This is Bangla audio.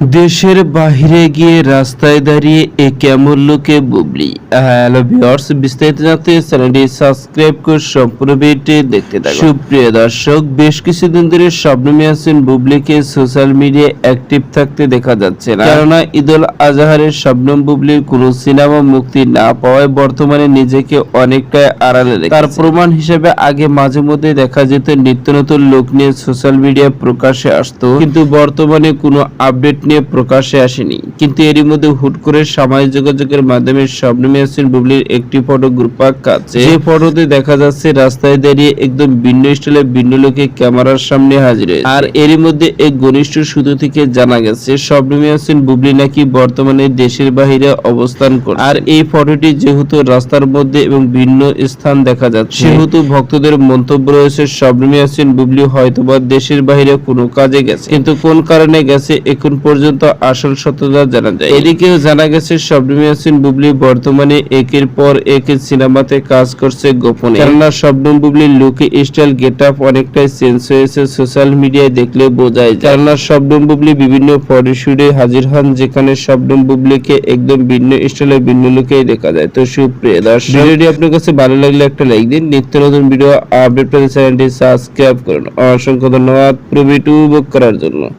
দেশের বাহিরে গিয়ে রাস্তায় দাঁড়িয়ে এ কেমন লোকে বুবলি? হ্যালো ভিউয়ার্স, বিস্তারিত জানতে চ্যানেলটি সাবস্ক্রাইব করে সম্পূর্ণ ভিডিওটি দেখতে থাকুন। সুপ্রিয় দর্শক, বেশ কিছুদিন ধরে শবনম ইয়াসিন বুবলিকে সোশ্যাল মিডিয়ায় অ্যাক্টিভ থাকতে দেখা যাচ্ছে না। কেননা ঈদুল আজহারের শবনম বুবলির কোনো সিনেমা মুক্তি না পাওয়ায় বর্তমানে নিজেকে অনেকটাই আড়ালে রেখেছে। তার প্রমাণ হিসেবে আগে মাঝে মধ্যে দেখা যেত নিত্য নতুন লোক নিয়ে সোশ্যাল মিডিয়া প্রকাশে আসতো। কিন্তু বর্তমানে কোনো আপডেট নিয়ে প্রকাশে আসেনি। কিন্তু এরই মধ্যে হুট করে সামাজিক যোগাযোগের মাধ্যমে শবনম ইয়াসিন বুবলির একটি ফটো গ্রুপাক কাছে যে ফটোতে দেখা যাচ্ছে রাস্তায় দাঁড়িয়ে একদম ভিন্ন স্টাইলে ভিন্ন লোকে ক্যামেরার সামনে হাজির। আর এরই মধ্যে এক ঘনিষ্ঠ সূত্র থেকে জানা গেছে শবনম ইয়াসিন বুবলি নাকি বর্তমানে দেশের বাহিরে অবস্থান করে আর এই ফটোটি যেহেতু রাস্তার মধ্যে এবং ভিন্ন স্থান দেখা যাচ্ছে সেহেতু ভক্তদের মন্তব্য রয়েছে শবনম ইয়াসিন বুবলি হয়তোবা দেশের বাইরে কোনো কাজে গেছে। কিন্তু কোন কারণে গেছে এখন পর্যন্ত আসল সত্যতা জানা যায়। এদিকেও জানা গেছে, শবনম ইয়াসিন বুবলি বর্তমানে একের পর এক সিনেমাতে কাজ করছে গোপনে। কেননা, শবনম বুবলির লুকে স্টাইল গেট আপ অনেকটাই চেঞ্জ হয়েছে সোশ্যাল মিডিয়ায় দেখলে বোঝায়। কেননা, শবনম বুবলি বিভিন্ন ফটোশুটে হাজির হন, যেখানে শবনম বুবলিকে একদম ভিন্ন স্টাইলে ভিন্ন লুকেই দেখা যায়। তো সুপ্রিয় দর্শক, ভিডিওটি আপনার কাছে ভালো লাগলে একটা লাইক দিন। নিত্য নতুন ভিডিও আপডেট পেতে চ্যানেলটি সাবস্ক্রাইব করুন। অসংখ্য ধন্যবাদ পুরো করার জন্য।